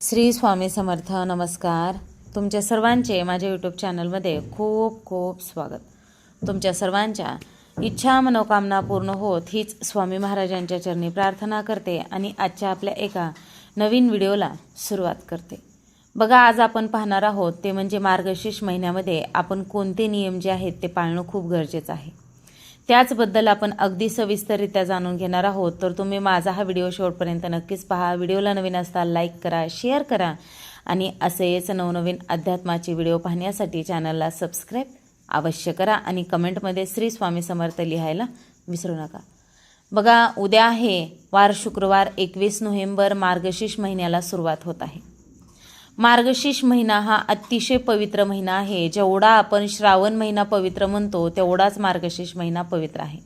श्री स्वामी समर्थ नमस्कार. तुमच्या सर्वांचे माझ्या यूट्यूब चॅनलमध्ये खूप खूप स्वागत. तुमच्या सर्वांच्या इच्छा मनोकामना पूर्ण होत हीच स्वामी महाराजांच्या चरणी प्रार्थना करते आणि आजच्या आपल्या एका नवीन व्हिडिओला सुरुवात करते. बघा आज आपण पाहणार आहोत ते म्हणजे मार्गशीर्ष महिन्यामध्ये आपण कोणते नियम जे आहेत ते पाळणं खूप गरजेचं आहे. त्याचबद्दल आपण अगदी सविस्तररित्या जाणून घेणार आहोत. तर तुम्ही माझा हा व्हिडिओ शेवटपर्यंत नक्कीच पहा. व्हिडिओला नवीन असता लाईक करा शेअर करा आणि असेच नवनवीन अध्यात्माचे व्हिडिओ पाहण्यासाठी चॅनलला सबस्क्राईब अवश्य करा आणि कमेंटमध्ये श्री स्वामी समर्थ लिहायला विसरू नका. बघा उद्या आहे वार शुक्रवार एकवीस नोव्हेंबर मार्गशीर्ष महिन्याला सुरुवात होत आहे. मार्गशीर्ष महिना हा अतिशय पवित्र महिना आहे. जेवढा आपण श्रावण महिना पवित्र म्हणतो तेवढाच मार्गशीर्ष महिना पवित्र आहे.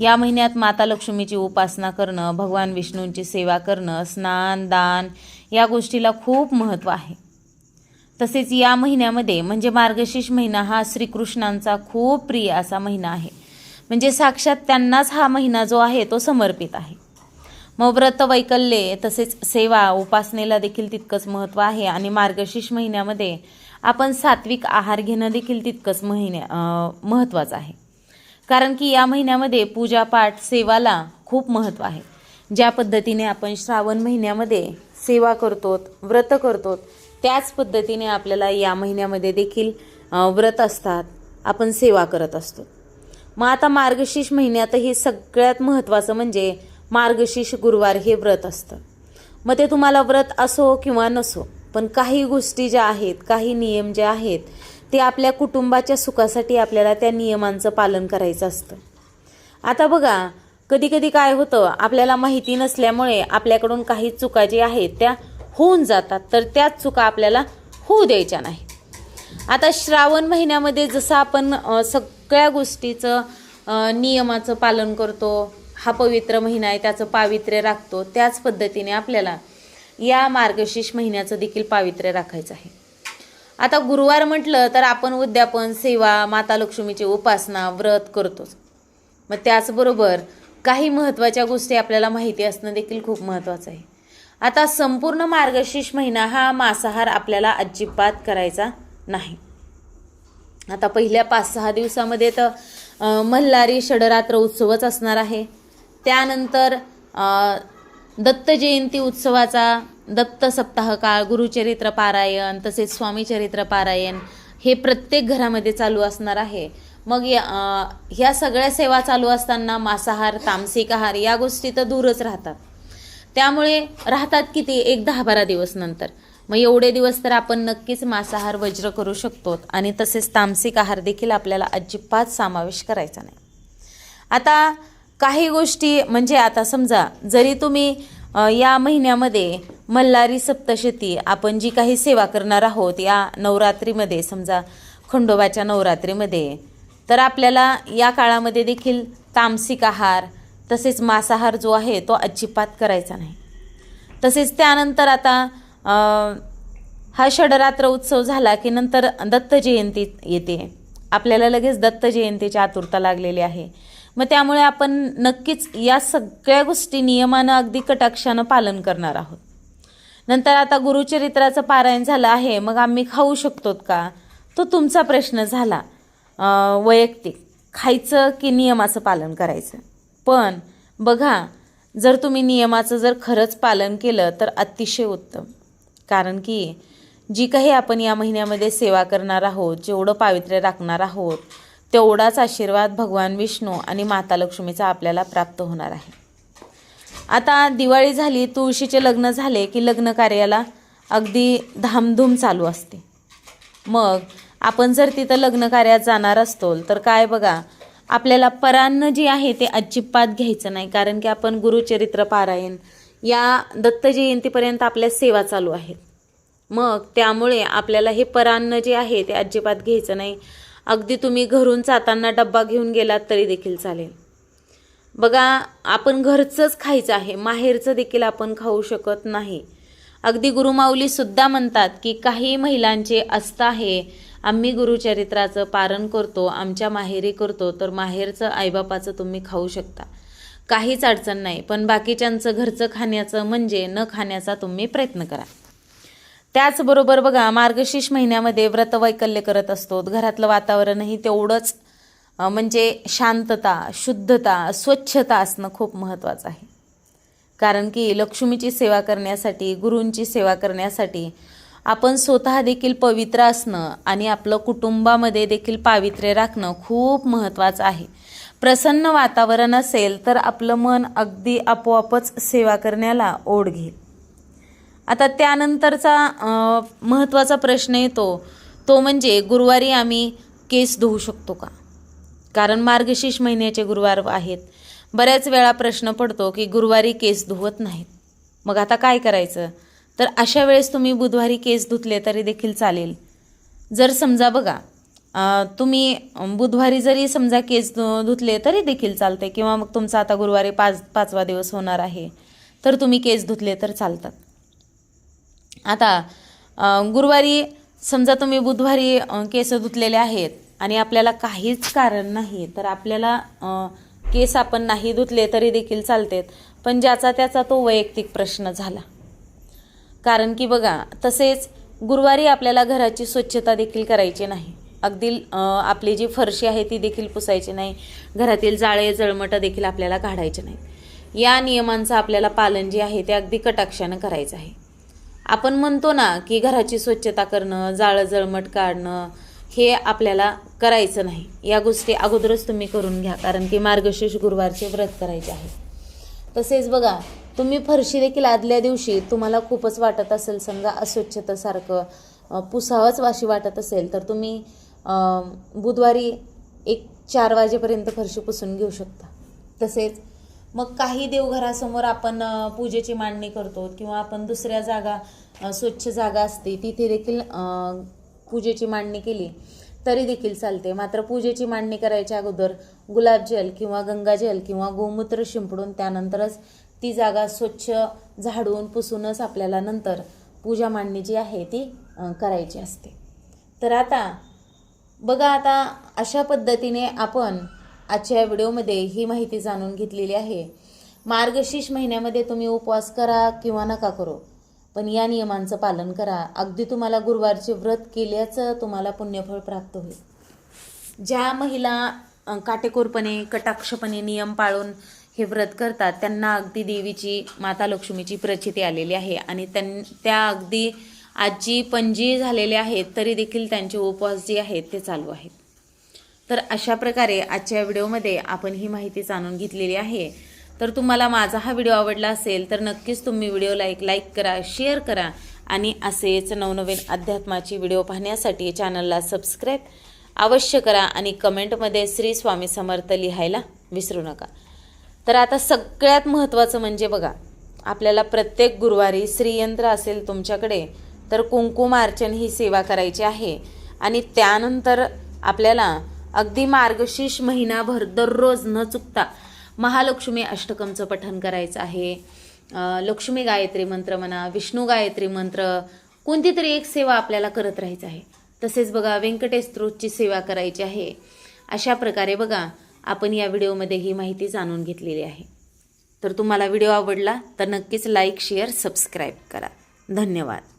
या महिन्यात माता लक्ष्मीची उपासना करणं भगवान विष्णूंची सेवा करणं स्नान दान या गोष्टीला खूप महत्त्व आहे. तसेच या महिन्यामध्ये म्हणजे मार्गशीर्ष महिना हा श्रीकृष्णांचा खूप प्रिय असा महिना आहे. म्हणजे साक्षात त्यांनाच हा महिना जो आहे तो समर्पित आहे. मग व्रत वैकल्ये तसेच सेवा उपासनेला देखील तितकंच महत्त्व आहे. आणि मार्गशीर्ष महिन्यामध्ये आपण सात्विक आहार घेणं देखील तितकंच महिन्या महत्त्वाचं आहे. कारण की या महिन्यामध्ये पूजापाठ सेवाला खूप महत्त्व आहे. ज्या पद्धतीने आपण श्रावण महिन्यामध्ये सेवा करतो व्रत करतो त्याच पद्धतीने आपल्याला या महिन्यामध्ये देखील व्रत असतात आपण सेवा करत असतो. मग आता मार्गशीर्ष महिन्यातही सगळ्यात महत्त्वाचं म्हणजे मार्गशीर्ष गुरुवार हे व्रत असतं. मग ते तुम्हाला व्रत असो किंवा नसो पण काही गोष्टी ज्या आहेत काही नियम जे आहेत ते आपल्या कुटुंबाच्या सुखासाठी आपल्याला त्या नियमांचं पालन करायचं असतं. आता बघा कधी कधी काय होतं आपल्याला माहिती नसल्यामुळे आपल्याकडून काही चुका ज्या आहेत त्या होऊन जातात तर त्याच चुका आपल्याला होऊ द्यायच्या नाही. आता श्रावण महिन्यामध्ये जसं आपण सगळ्या गोष्टीचं नियमाचं पालन करतो हा पवित्र महिना आहे त्याचं पावित्र्य राखतो त्याच पद्धतीने आपल्याला या मार्गशीर्ष महिन्याचं देखील पावित्र्य राखायचं आहे. आता गुरुवार म्हटलं तर आपण उद्यापन सेवा माता लक्ष्मीची उपासना व्रत करतोच. मग त्याचबरोबर काही महत्त्वाच्या गोष्टी आपल्याला माहिती असणं देखील खूप महत्त्वाचं आहे. आता संपूर्ण मार्गशीर्ष महिना हा मांसाहार आपल्याला अजिबात करायचा नाही. आता पहिल्या पाच सहा दिवसामध्ये तर मल्हारी षडरात्र उत्सवच असणार आहे. त्यानंतर दत्त जयंती उत्सवाचा दत्त सप्ताह काळ गुरुचरित्र पारायण तसेच स्वामीचरित्र पारायण हे प्रत्येक घरामध्ये चालू असणार आहे. मग या ह्या सगळ्या सेवा चालू असताना मांसाहार तामसिक आहार या गोष्टी तर दूरच राहतात. त्यामुळे राहतात किती? एक दहा बारा दिवस नंतर. मग एवढे दिवस तर आपण नक्कीच मांसाहार वज्र करू शकतो आणि तसेच तामसिक आहार देखील आपल्याला अजिबात समावेश करायचा नाही. आता काही गोष्टी म्हणजे आता समजा जरी तुम्ही या महिन्यामध्ये मल्हारी सप्तशती आपण जी काही सेवा करणार आहोत या नवरात्रीमध्ये समजा खंडोबाच्या नवरात्रीमध्ये तर आपल्याला या काळामध्ये देखील तामसिक आहार तसेच मांसाहार जो आहे तो अजिबात करायचा नाही. तसेच त्यानंतर आता हा षडरात्र उत्सव झाला की नंतर दत्त जयंती येते. आपल्याला लगेच दत्त जयंतीची आतुरता लागलेली आहे. मग त्यामुळे आपण नक्कीच या सगळ्या गोष्टी नियमानं अगदी कटाक्षानं पालन करणार आहोत. नंतर आता गुरुचरित्राचं पारायण झालं आहे मग आम्ही खाऊ शकतो का? तो तुमचा प्रश्न झाला. वैयक्तिक. खायचं की नियमाचं पालन करायचं? पण बघा जर तुम्ही नियमाचं जर खरंच पालन केलं तर अतिशय उत्तम. कारण की जी काही आपण या महिन्यामध्ये सेवा करणार आहोत जेवढं पावित्र्य राखणार आहोत तेवढाच आशीर्वाद भगवान विष्णू आणि माता लक्ष्मीचा आपल्याला प्राप्त होणार आहे. आता दिवाळी झाली तुळशीचे लग्न झाले की लग्न कार्याला अगदी धामधूम चालू असते. मग आपण जर तिथं लग्न कार्यात जाणार असतो तर काय बघा आपल्याला परान्न जे आहे ते अजिबात घ्यायचं नाही कारण की आपण गुरुचरित्र पारायण या दत्त जयंतीपर्यंत आपल्या सेवा चालू आहेत. मग त्यामुळे आपल्याला हे परान्न जे आहे ते अजिबात घ्यायचं नाही. अगदी तुम्ही घरून जाताना डब्बा घेऊन गेलात तरी देखील चालेल. बघा आपण घरचंच खायचं आहे. माहेरचं देखील आपण खाऊ शकत नाही. अगदी गुरुमाऊलीसुद्धा म्हणतात की काही महिलांचे असतं आहे. आम्ही गुरुचरित्राचं पारण करतो आमच्या माहेरी करतो तर माहेरचं आईबापाचं तुम्ही खाऊ शकता. काहीच अडचण नाही. पण बाकीच्यांचं घरचं खाण्याचं म्हणजे न खाण्याचा तुम्ही प्रयत्न करा. त्याचबरोबर बघा मार्गशीर्ष महिन्यामध्ये व्रतवैकल्य करत असतो. घरातलं वातावरणही तेवढंच म्हणजे शांतता शुद्धता स्वच्छता असणं खूप महत्त्वाचं आहे. कारण की लक्ष्मीची सेवा करण्यासाठी गुरूंची सेवा करण्यासाठी आपण स्वतः देखील पवित्र असणं आणि आपलं कुटुंबामध्ये देखील पावित्र्य राखणं खूप महत्त्वाचं आहे. प्रसन्न वातावरण असेल तर आपलं मन अगदी आपोआपच सेवा करण्याला ओढ घेईल. आता त्यानंतरचा महत्त्वाचा प्रश्न येतो तो म्हणजे गुरुवारी आम्ही केस धुवू शकतो का? कारण मार्गशीर्ष महिन्याचे गुरुवार आहेत. बऱ्याच वेळा प्रश्न पडतो की गुरुवारी केस धुवत नाहीत. मग आता काय करायचं? तर अशा वेळेस तुम्ही बुधवारी केस धुतले तरी देखील चालेल. जर समजा बघा तुम्ही बुधवारी जरी समजा केस धु- धुतले तरी देखील चालते किंवा मग तुमचा आता गुरुवारी पाच पाचवा दिवस होणार आहे तर तुम्ही केस धुतले तर चालतात. आता गुरुवारी समजा तुम्ही बुधवारी केस धुतलेले आहेत आणि आपल्याला काहीच कारण नाही तर आपल्याला केस आपण नाही धुतले तरी देखील चालतेत. पण ज्याचा त्याचा तो वैयक्तिक प्रश्न झाला. कारण की बघा तसेच गुरुवारी आपल्याला घराची स्वच्छता देखील करायची नाही. अगदी आपली जी फरशी आहे ती देखील पुसायची नाही. घरातील जाळे जळमटं देखील आपल्याला काढायचे नाही या नियमांचं आपल्याला पालन जे आहे ते अगदी कटाक्षानं करायचं आहे. आपण म्हणतो ना की घराची स्वच्छता करणं जाळं जळमट काढणं हे आपल्याला करायचं नाही. या गोष्टी अगोदरच तुम्ही करून घ्या कारण की मार्गशीर्ष गुरुवारचे व्रत करायचे आहे. तसेच बघा तुम्ही फरशी देखील आदल्या दिवशी तुम्हाला खूपच वाटत असेल समजा अस्वच्छतेसारखं पुसावंच वाशी वाटत असेल तर तुम्ही बुधवारी एक चार वाजेपर्यंत फरशी पुसून घेऊ शकता. तसेच मग काही देवघरासमोर आपण पूजेची मांडणी करतो किंवा आपण दुसऱ्या जागा स्वच्छ जागा असते तिथे देखील पूजेची मांडणी केली तरी देखील चालते. मात्र पूजेची मांडणी करायच्या अगोदर गुलाबजल किंवा गंगाजल किंवा गोमूत्र शिंपडून त्यानंतरच ती जागा स्वच्छ झाडून पुसूनच आपल्याला नंतर पूजा मांडणी जी आहे ती करायची असते. तर आता बघा आता अशा पद्धतीने आपण आजच्या व्हिडिओमध्ये ही माहिती जाणून घेतलेली आहे. मार्गशीर्ष महिन्यामध्ये तुम्ही उपवास करा किंवा नका करू पण या नियमांचं पालन करा. अगदी तुम्हाला गुरुवारचे व्रत केल्याचं तुम्हाला पुण्यफळ प्राप्त होईल. ज्या महिला काटेकोरपणे कटाक्षपणे नियम पाळून हे व्रत करतात त्यांना अगदी देवीची माता लक्ष्मीची प्रचिती आलेली आहे. आणि त्यां त्या अगदी आजी पणजी झालेल्या आहेत तरी देखील त्यांचे उपवास जे आहेत ते चालू आहेत. तर अशा प्रकारे आजच्या व्हिडिओमध्ये आपण ही माहिती जाणून घेतलेली आहे. तर तुम्हाला माझा हा व्हिडिओ आवडला असेल तर नक्कीच तुम्ही व्हिडिओला एक लाईक करा शेअर करा आणि असेच नवनवीन अध्यात्माची व्हिडिओ पाहण्यासाठी चॅनलला सबस्क्राईब अवश्य करा आणि कमेंटमध्ये श्री स्वामी समर्थ लिहायला विसरू नका. तर आता सगळ्यात महत्त्वाचं म्हणजे बघा आपल्याला प्रत्येक गुरुवारी श्रीयंत्र असेल तुमच्याकडे तर कुंकुमार्चन ही सेवा करायची आहे. आणि त्यानंतर आपल्याला अगदी मार्गशीर्ष महिनाभर दररोज न चुकता महालक्ष्मी अष्टकमचं पठन करायचं आहे. लक्ष्मी गायत्री मंत्र म्हणा विष्णू गायत्री मंत्र कोणती तरी एक सेवा आपल्याला करत राहायचं आहे. तसेच बघा व्यंकटेश स्तोत्रची सेवा करायची आहे. अशा प्रकारे बघा आपण या व्हिडिओमध्ये ही माहिती जाणून घेतलेली आहे. तर तुम्हाला व्हिडिओ आवडला तर नक्कीच लाईक शेअर सबस्क्राईब करा. धन्यवाद.